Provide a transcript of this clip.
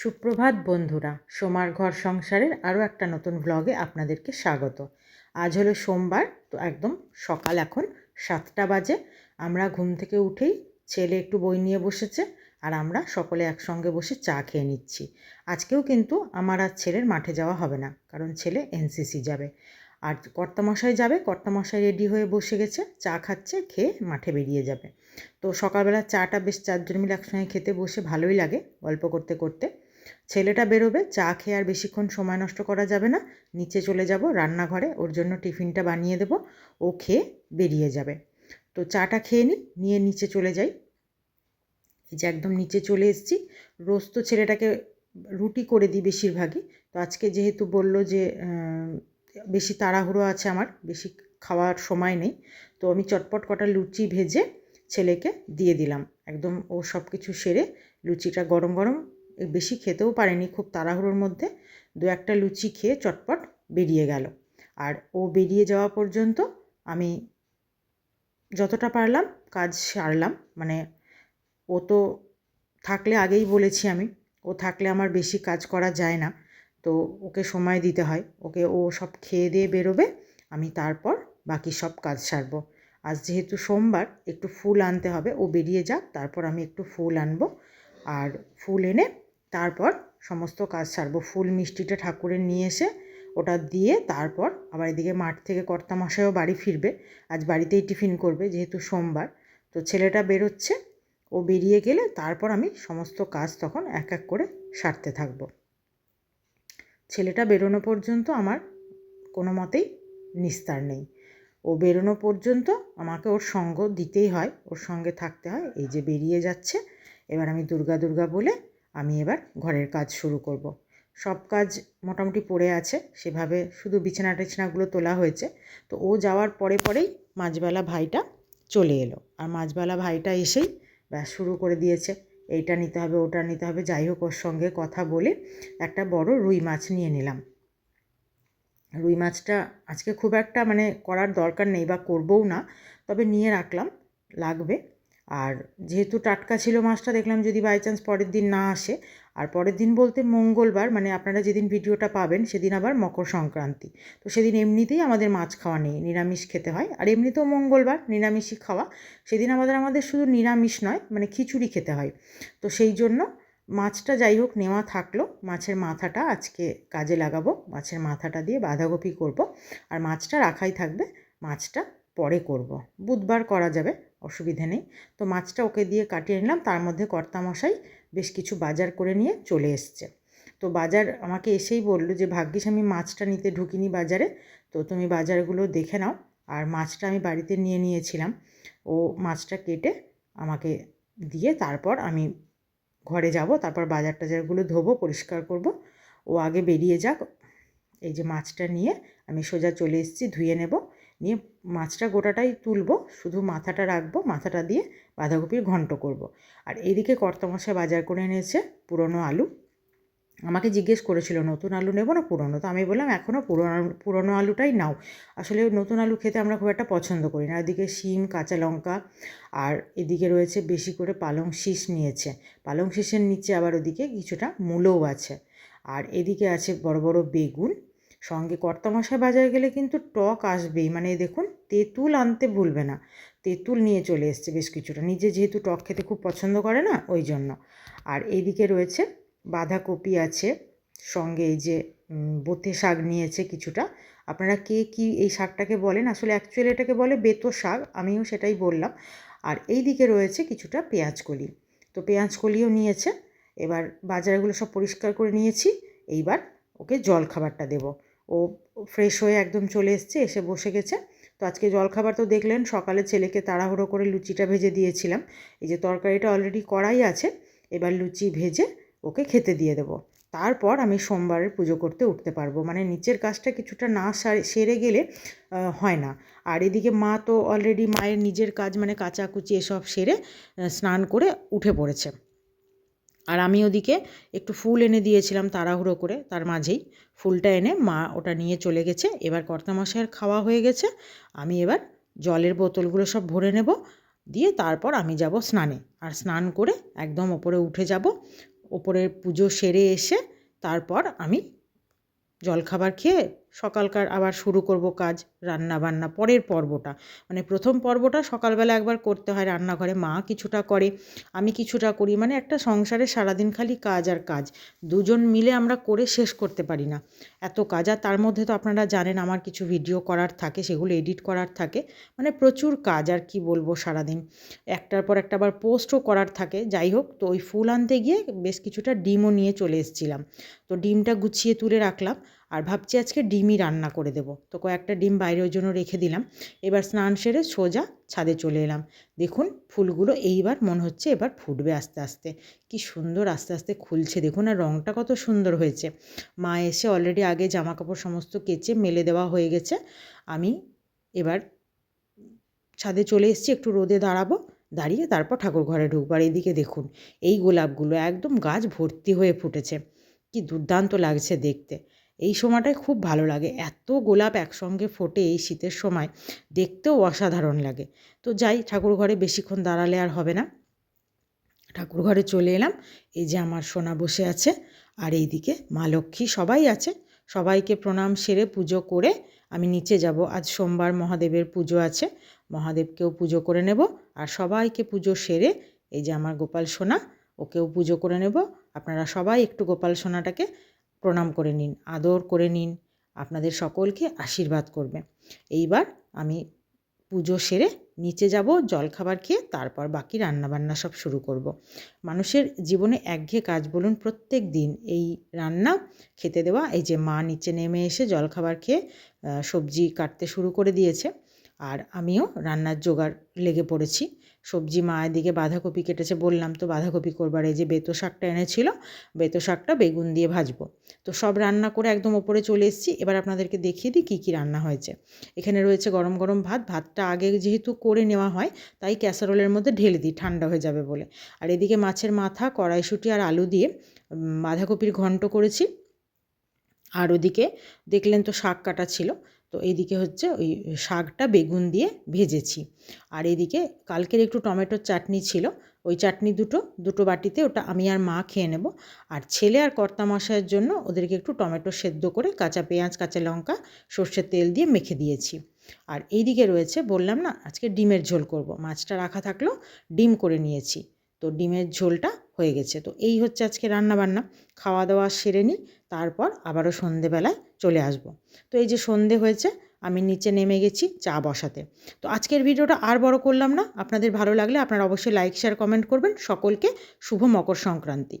সুপ্রভাত বন্ধুরা, সোমার ঘর সংসারের আরও একটা নতুন ভ্লগে আপনাদেরকে স্বাগত। আজ হলো সোমবার, তো একদম সকাল এখন সাতটা বাজে। আমরা ঘুম থেকে উঠেই ছেলে একটু বই নিয়ে বসেছে আর আমরা সকলে একসঙ্গে বসে চা খেয়ে নিচ্ছি। আজকেও কিন্তু আমার আর ছেলের মাঠে যাওয়া হবে না, কারণ ছেলে এনসিসি যাবে। আর কর্তামশাই যাবে, কর্তামশাই রেডি হয়ে বসে গেছে, চা খাচ্ছে, খেয়ে মাঠে বেরিয়ে যাবে। তো সকালবেলা চাটা বেশ চারজন মিলে একসঙ্গে খেতে বসে ভালোই লাগে গল্প করতে করতে। ছেলেটা বেরোবে, চা খেয়ে আর বেশিক্ষণ সময় নষ্ট করা যাবে না। নিচে চলে যাব রান্নাঘরে, ওর জন্য টিফিনটা বানিয়ে দেবো। ও খেয়ে বেরিয়ে যাবে। তো চাটা খেয়ে নিই নিয়ে নিচে চলে যাই। এই যে একদম নিচে চলে এসেছি। রোজ তো ছেলেটাকে রুটি করে দিই বেশিরভাগই। তো আজকে যেহেতু বলল যে বেশি তাড়াহুড়ো আছে আমার, বেশি খাওয়ার সময় নেই, তো আমি চটপট কটা লুচি ভেজে ছেলেকে দিয়ে দিলাম। একদম ও সব কিছু সেরে লুচিটা গরম গরম বেশি খেতেও পারেনি খুব তাড়াহুড়োর মধ্যে। দু একটা লুচি খেয়ে চটপট বেরিয়ে গেল। আর ও বেরিয়ে যাওয়া পর্যন্ত আমি যতটা পারলাম কাজ সারলাম। মানে ও তো থাকলে আগেই বলেছি আমি, ও থাকলে আমার বেশি কাজ করা যায় না। তো ওকে সময় দিতে হয়। ওকে ও সব খেয়ে দিয়ে বেরোবে, আমি তারপর বাকি সব কাজ সারবো। আজ যেহেতু সোমবার, একটু ফুল আনতে হবে। ও বেরিয়ে যাক, তারপর আমি একটু ফুল আনব। আর ফুল এনে তারপর সমস্ত কাজ সারবো। ফুল মিষ্টিটা ঠাকুরের নিয়ে এসে ওটা দিয়ে তারপর আবার এদিকে মাঠ থেকে কর্তামশাইও বাড়ি ফিরবে। আজ বাড়িতেই টিফিন করবে যেহেতু সোমবার। তো ছেলেটা বেরোচ্ছে, ও বেরিয়ে গেলে তারপর আমি সমস্ত কাজ তখন এক এক করে সারতে থাকব। ছেলেটা বেরোনো পর্যন্ত আমার কোনো মতেই নিস্তার নেই। ও বেরোনো পর্যন্ত আমাকে ওর সঙ্গ দিতেই হয়, ওর সঙ্গে থাকতে হয়। এই যে বেরিয়ে যাচ্ছে, এবার আমি দুর্গা দুর্গা বলে আমি এবার ঘরের কাজ শুরু করব। সব কাজ মোটামুটি পড়ে আছে, সেভাবে শুধু বিছানা টিছানাগুলো তোলা হয়েছে। তো ও যাওয়ার পরে পরেই মাঝবেলা ভাইটা চলে এলো। আর মাঝবেলা ভাইটা এসেই ব্যাস শুরু করে দিয়েছে। এইটা নিতে হবে, ওটা নিতে হবে, যাই হোক ওর সঙ্গে কথা বলে একটা বড় রুই মাছ নিয়ে নিলাম। রুই মাছটা আজকে খুব একটা মানে করার দরকার নেই বা করবও না, তবে নিয়ে রাখলাম, লাগবে। আর যেহেতু টাটকা ছিল মাছটা, দেখলাম যদি বাই চান্স পরের দিন না আসে। আর পরের দিন বলতে মঙ্গলবার মানে আপনারা যেদিন ভিডিওটা পাবেন, সেদিন আবার মকর সংক্রান্তি। তো সেদিন এমনিতেই আমাদের মাছ খাওয়া নেই, নিরামিষ খেতে হয়। আর এমনিতেও মঙ্গলবার নিরামিষই খাওয়া। সেদিন আমাদের আমাদের শুধু নিরামিষ নয় মানে খিচুড়ি খেতে হয়। তো সেই জন্য মাছটা যাই হোক নেওয়া থাকল। মাছের মাথাটা আজকে কাজে লাগাবো। মাছের মাথাটা দিয়ে বাঁধাকপি করব। আর মাছটা রাখাই থাকবে। মাছটা পরে করব। বুধবার করা যাবে। অসুবিধে নেই। তো মাছটা ওকে দিয়ে কাটিয়ে নিলাম। তার মধ্যে কর্তামশাই বেশ কিছু বাজার করে নিয়ে চলে এসছে। তো বাজার আমাকে এসেই বলল যে, ভাগ্যিস আমি মাছটা নিতে ঢুকিনি বাজারে। তো তুমি বাজারগুলো দেখে নাও। আর মাছটা আমি বাড়িতে নিয়ে নিয়েছিলাম। ও মাছটা কেটে আমাকে দিয়ে তারপর আমি ঘরে যাব। তারপর বাজার টাজারগুলো ধোবো, পরিষ্কার করব। ও আগে বেরিয়ে যাক। এই যে মাছটা নিয়ে আমি সোজা চলে এসেছি, ধুয়ে নেব। নিয়ে মাছটা গোটাটাই তুলবো, শুধু মাথাটা রাখব, মাথাটা দিয়ে বাঁধাকপির ঘন্ট করব। আর এইদিকে কর্তামশাই বাজার করে এনেছে পুরনো আলু। আমাকে জিজ্ঞেস করেছিল, নতুন আলু নেব না পুরনো? তো আমি বললাম এখনও পুরনো পুরনো আলুটাই নাও। আসলে নতুন আলু খেতে আমরা খুব একটা পছন্দ করি না। এদিকে শিম, কাঁচা লঙ্কা, আর এদিকে রয়েছে বেশি করে পালং শীষ নিয়েছে। পালং শীষের নিচে আবার ওদিকে কিছুটা মূলও আছে। আর এদিকে আছে বড় বড় বেগুন সঙ্গে কর্তামশাই বাজারে গেলে কিন্তু টক আসবেই। মানে দেখুন, তেঁতুল আনতে ভুলবে না। তেঁতুল নিয়ে চলে এসছে বেশ কিছুটা। নিজে যেহেতু টক খেতে খুব পছন্দ করে না, ওই জন্য। আর এইদিকে রয়েছে বাঁধাকপি আছে, সঙ্গে এই যে বোতে শাক নিয়েছে কিছুটা। আপনারা কে কি এই শাকটাকে বলেন? আসলে অ্যাকচুয়ালি এটাকে বলে বেতো শাক, আমিও সেটাই বললাম। আর এই দিকে রয়েছে কিছুটা পেঁয়াজকলি তো পেঁয়াজকলিও নিয়েছে। এবার বাজারগুলো সব পরিষ্কার করে নিয়েছি। এইবার ওকে জল খাবারটা দেবো। ও ফ্রেশ হয়ে একদম চলে এসছে, এসে বসে গেছে। তো আজকে জলখাবার তো দেখলেন, সকালে ছেলেকে তাড়াহুড়ো করে লুচিটা ভেজে দিয়েছিলাম। এই যে তরকারিটা অলরেডি করাই আছে, এবার লুচি ভেজে ওকে খেতে দিয়ে দেবো। তারপর আমি সোমবারের পুজো করতে উঠতে পারব। মানে নিচের কাজটা কিছুটা না সেরে গেলে হয় না। আর এদিকে মা তো অলরেডি মায়ের নিজের কাজ মানে কাচাকুচি এসব সেরে স্নান করে উঠে পড়েছে। আর আমি ওদিকে একটু ফুল এনে দিয়েছিলাম তাড়াহুড়ো করে, তার মাঝেই ফুলটা এনে মা ওটা নিয়ে চলে গেছে। এবার কর্তামশাইয়ের খাওয়া হয়ে গেছে, আমি এবার জলের বোতলগুলো সব ভরে নেব, দিয়ে তারপর আমি যাব স্নানে। আর স্নান করে একদম ওপরে উঠে যাব, ওপরের পুজো সেরে এসে তারপর আমি জলখাবার খেয়ে সকালকার আবার শুরু করব কাজ রান্না বান্না পরের পর্বটা। মানে প্রথম পর্বটা সকালবেলা একবার করতে হয়, রান্নাঘরে মা কিছুটা করে, আমি কিছুটা করি। মানে একটা সংসারে সারাদিন খালি কাজ আর কাজ। দুজন মিলে আমরা করে শেষ করতে পারি না। এত কাজ, আর তার মধ্যে তো আপনারা জানেন আমার কিছু ভিডিও করার থাকে, সেগুলো এডিট করার থাকে। মানে প্রচুর কাজ, আর কি বলব সারাদিন। একটার পর একটা আবার পোস্টও করার থাকে। যাই হোক, তো ওই ফুল আনতে গিয়ে বেশ কিছুটা ডিমও নিয়ে চলে এসেছিলাম। তো ডিমটা গুছিয়ে তুলে রাখলাম। আর ভাবছি আজকে ডিমই রান্না করে দেবো। তো কয়েকটা ডিম বাইরের জন্য রেখে দিলাম। এবার স্নান সেরে সোজা ছাদে চলে এলাম। দেখুন ফুলগুলো এইবার মনে হচ্ছে এবার ফুটবে আস্তে আস্তে। কি সুন্দর আস্তে আস্তে খুলছে। দেখুন আর রঙটা কত সুন্দর হয়েছে। মা এসে অলরেডি আগে জামা কাপড় সমস্ত কেচে মেলে দেওয়া হয়ে গেছে। আমি এবার ছাদে চলে এসেছি, একটু রোদে দাঁড়াবো, দাঁড়িয়ে তারপর ঠাকুর ঘরে ঢুকবো। আর এইদিকে দেখুন, এই গোলাপগুলো একদম গাছ ভর্তি হয়ে ফুটেছে। কি দুর্দান্ত লাগছে দেখতে। এই সময়টায় খুব ভালো লাগে। এত গোলাপ একসঙ্গে ফোটে এই শীতের সময়। দেখতেও অসাধারণ লাগে। তো যাই ঠাকুর ঘরে বেশিক্ষণ দাঁড়ালে আর হবে না। ঠাকুর ঘরে চলে এলাম। এই যে আমার সোনা বসে আছে। আর এইদিকে মা লক্ষ্মী সবাই আছে। সবাইকে প্রণাম, সেরে পুজো করে আমি নিচে যাব। আজ সোমবার মহাদেবের পুজো আছে। মহাদেবকেও পুজো করে নেব। আর সবাইকে পুজো সেরে এই যে আমার গোপাল সোনা, ওকেও পুজো করে নেব। আপনারা সবাই একটু গোপাল সোনাটাকে প্রণাম করে নিন, আদর করে নিন। আপনাদের সকলকে আশীর্বাদ করবে। এইবার আমি পুজো সেরে নিচে যাব জলখাবার খেয়ে তারপর বাকি রান্নাবান্না সব শুরু করব। মানুষের জীবনে একঘেয়ে কাজ বলুন, প্রত্যেক দিন এই রান্না, খেতে দেওয়া, এই যে মা নিচে নেমে এসে জলখাবার খেয়ে সবজি কাটতে শুরু করে দিয়েছে। আর আমিও রান্নার জোগাড় লেগে পড়েছি। সবজি মা এদিকে বাঁধাকপি কেটেছে, বললাম, তো বাঁধাকপি করবার, এই যে বেতো শাকটা এনেছিল, বেতো শাকটা বেগুন দিয়ে ভাজবো। তো সব রান্না করে একদম ওপরে চলে এসেছি। এবার আপনাদেরকে দেখিয়ে দিই কী কী রান্না হয়েছে। এখানে রয়েছে গরম গরম ভাত। ভাতটা আগে যেহেতু করে নেওয়া হয়, তাই ক্যাসারোলের মধ্যে ঢেলে দিই, ঠান্ডা হয়ে যাবে বলে। আর এদিকে মাছের মাথা, কড়াইশুঁটি আর আলু দিয়ে বাঁধাকপির ঘন্ট করেছি। আর ওদিকে দেখলেন তো শাক কাটা ছিল। তো এইদিকে হচ্ছে ওই শাকটা বেগুন দিয়ে ভেজেছি। আর এদিকে কালকের একটু টমেটোর চাটনি ছিল, ওই চাটনি দুটো দুটো বাটিতে ওটা আমি আর মা খেয়ে নেব। আর ছেলে আর কর্তা মশাইয়ের জন্য ওদেরকে একটু টমেটো সেদ্ধ করে কাঁচা পেঁয়াজ, কাঁচা লঙ্কা, সর্ষের তেল দিয়ে মেখে দিয়েছি। আর এইদিকে রয়েছে বললাম না, আজকে ডিমের ঝোল করব। মাছটা রাখা থাকলেও ডিম করে নিয়েছি। তো ডিমের ঝোলটা হয়ে গেছে। তো এই হচ্ছে আজকে রান্নাবান্না। খাওয়া দাওয়া সেরে নিই, তারপর আবারও সন্ধেবেলায় চলে আসব। তো এই যে সন্ধে হয়েছে, আমি নিচে নেমে গেছি চা বসাতে। তো আজকের ভিডিওটা আর বড় করলাম না। আপনাদের ভালো লাগলে আপনারা অবশ্যই লাইক শেয়ার কমেন্ট করবেন। সকলকে শুভ মকর সংক্রান্তি।